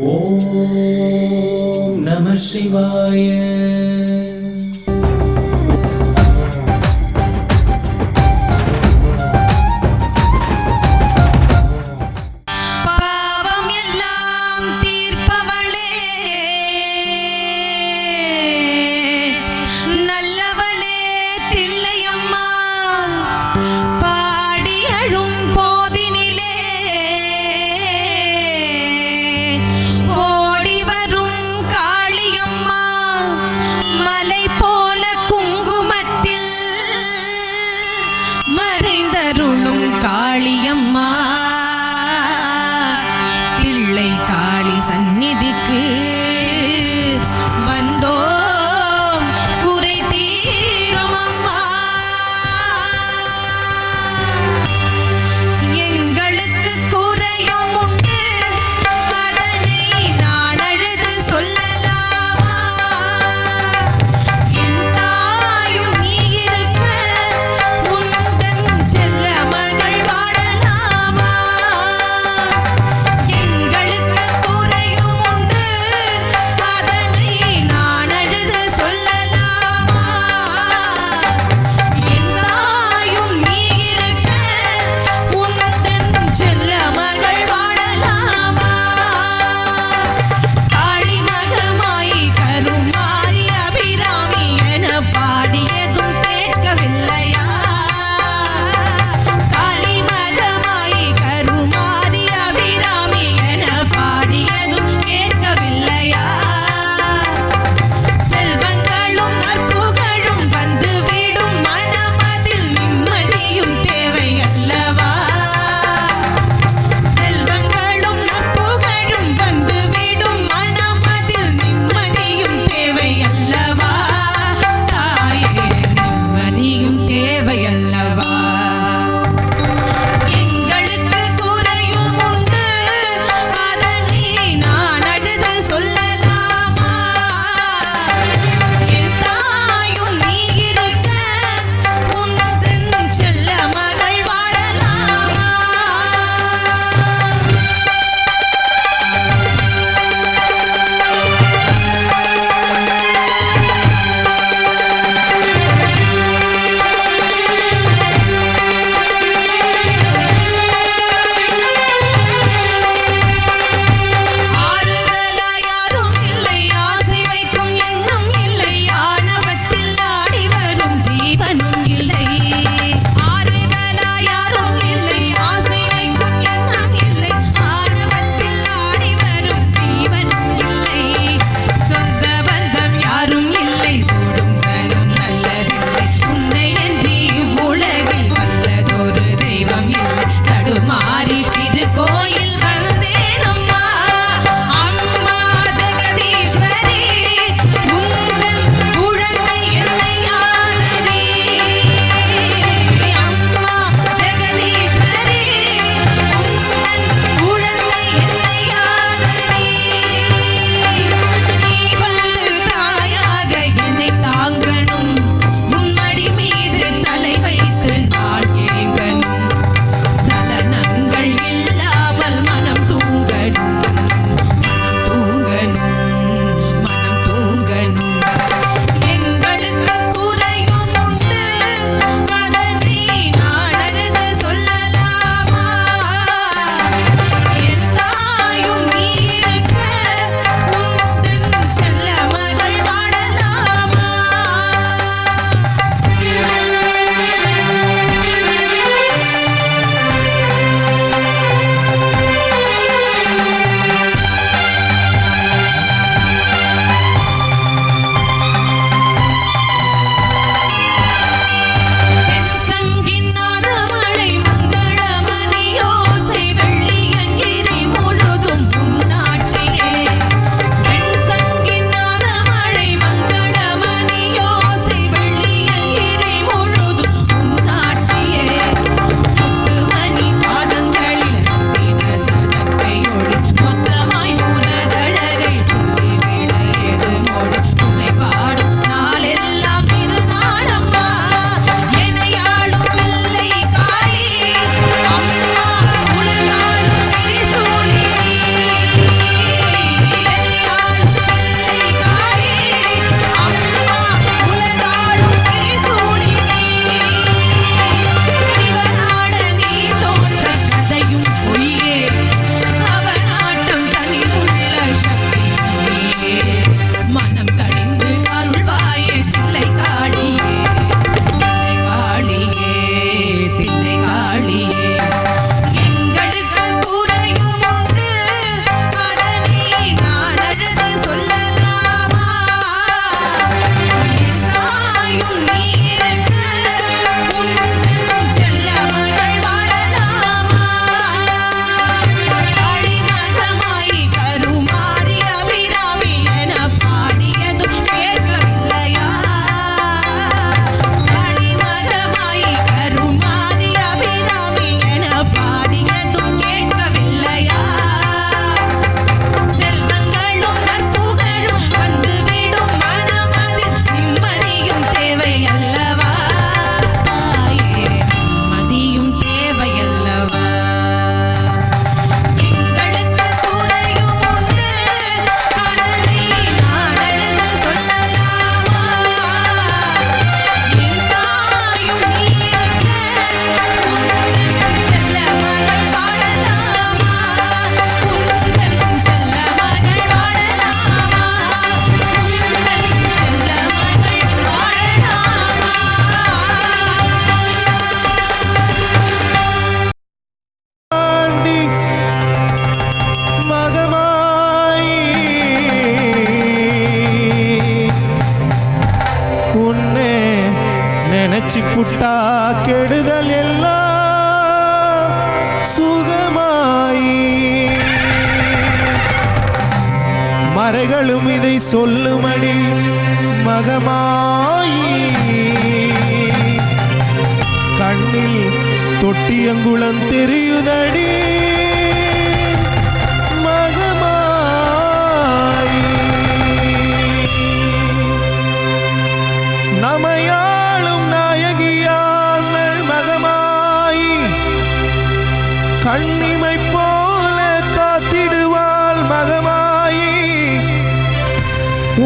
ஓம் நம சிவாய. Rulo. மறைகளும் இதை சொல்லுமடி மகமாயி. கண்ணில் தொட்டியங்குளம் தெரியுதடி.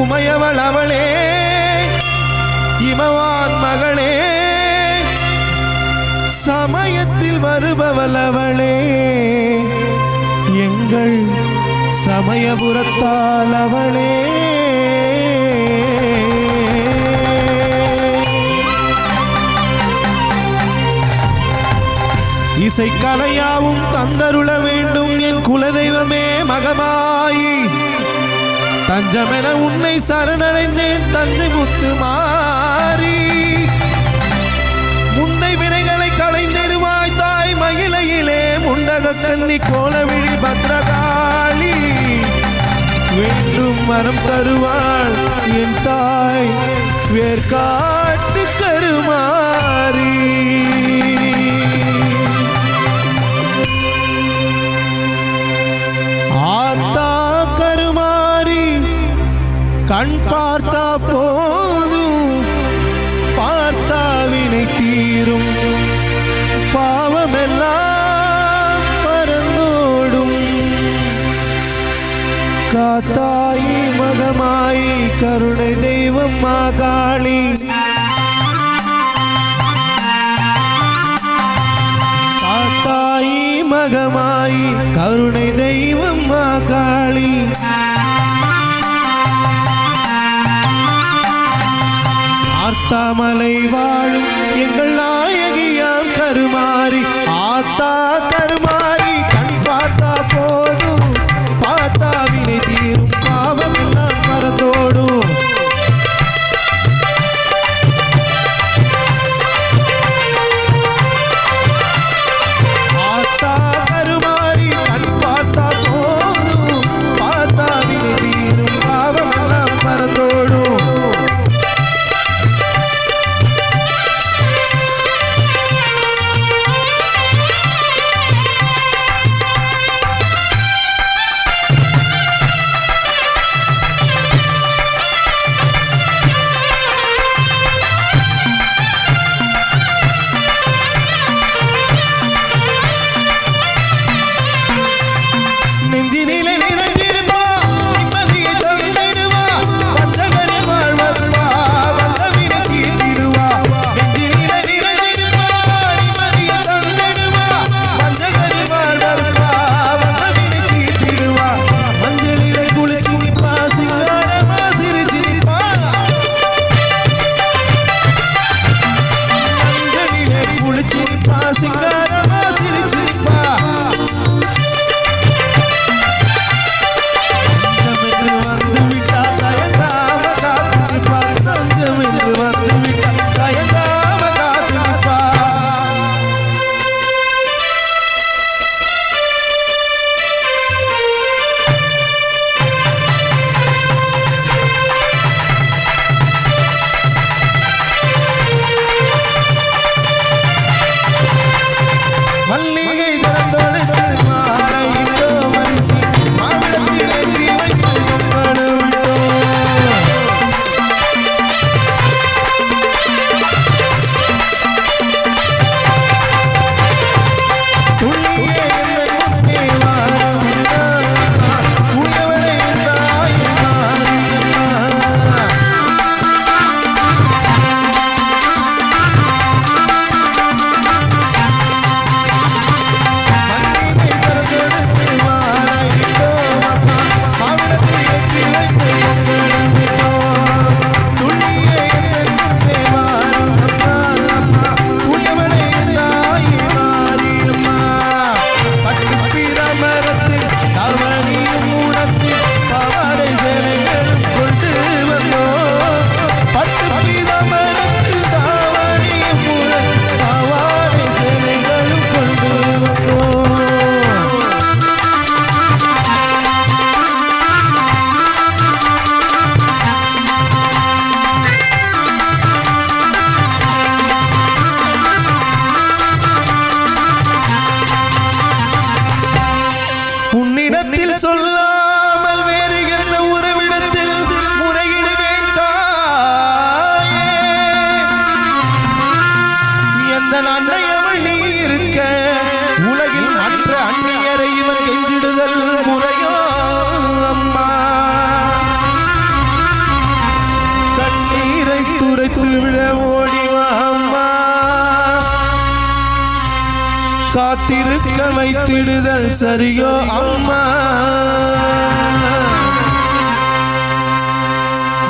உமையவள் அவளே இமவான் மகளே சமயத்தில் வருபவள் அவளே. எங்கள் சமயபுரத்தால் அவளே. இசைக்கலையாவும் தந்தருள வேண்டும் என் குலதெய்வமே மகமாயி. தஞ்சமென உன்னை சரணடைந்தேன் தந்தை முத்து மாறி. முன்னை வினைகளை களைந்தெருவாய் தாய் மகிழையிலே முண்டக கண்ணி கோலவிழி பத்ரகாளி. வேண்டும் மரம் தருவாள் என் தாய் வேர்காட்டு கருமாறி. கண் பார்த்தா போதும் பார்த்தா வினை தீரும். பாவமெல்லாம் பறந்தோடும் காத்தாயி மகமாயி கருணை தெய்வம் மாகாளி. காத்தாயி மகமாயி கருணை தெய்வம் மாகாளி. தாமலை வாழும் எங்கள் நாயகியாம் கருமா. காத்திருக்க வைத்திடுதல் சரியோ அம்மா.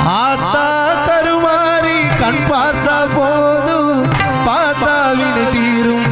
ஆத்தா தருமாறி கண் பார்த்தா போதும். பார்த்தாவின் தீரும்.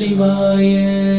ஓம் நம சிவாய